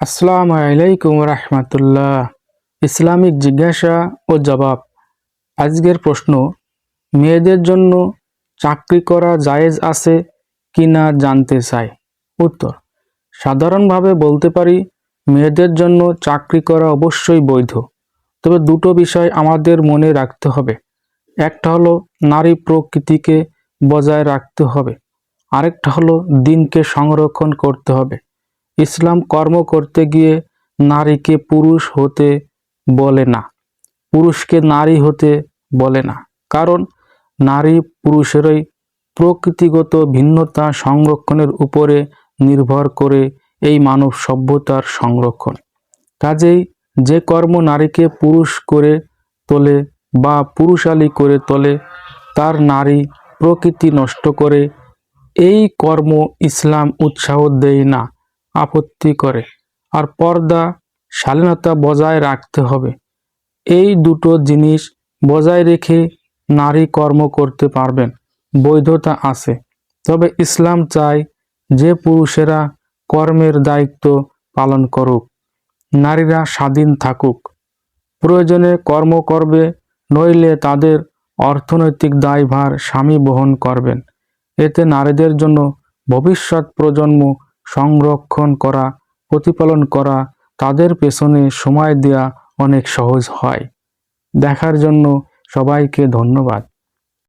আসসালামু আলাইকুম রহমতুল্লাহ। ইসলামিক জিজ্ঞাসা ও জবাব। আজকের প্রশ্ন, মেয়েদের জন্য চাকরি করা জায়েজ আছে কি না জানতে চাই। উত্তর, সাধারণভাবে বলতে পারি, মেয়েদের জন্য চাকরি করা অবশ্যই বৈধ। তবে দুটো বিষয় আমাদের মনে রাখতে হবে। একটা হলো নারী প্রকৃতিকে বজায় রাখতে হবে। আরেকটা হলো দিনকে সংরক্ষণ করতে হবে। ইসলাম কর্ম করতে গিয়ে নারীকে পুরুষ হতে বলে না। পুরুষকে নারী হতে বলে না। কারণ নারী পুরুষেরই প্রকৃতিগত ভিন্নতা সংরক্ষণের উপরে নির্ভর করে এই মানব সভ্যতার সংরক্ষণ। কাজেই যে কর্ম নারীকে পুরুষ করে তোলে বা পুরুষালী করে তোলে, তার নারী প্রকৃতি নষ্ট করে, এই কর্ম ইসলাম উৎসাহ দেয় না। আপত্তি করে। আর পর্দা শালীনতা বজায় রাখতে হবে। এই দুটো জিনিস বজায় রেখে নারী কর্ম করতে পারবেন, বৈধতা আছে। তবে ইসলাম চায় যে পুরুষেরা কর্মের দায়িত্ব পালন করুক, নারীরা স্বাধীন থাকুক। প্রয়োজনে কর্ম করবে, নইলে তাদের অর্থনৈতিক দায়ভার স্বামী বহন করবেন। এতে নারীদের জন্য ভবিষ্যৎ প্রজন্ম সংরক্ষণ করা, প্রতিপালন করা, তাদের পেছনে সময় দেওয়া অনেক সহজ হয়। দেখার জন্য সবাইকে ধন্যবাদ।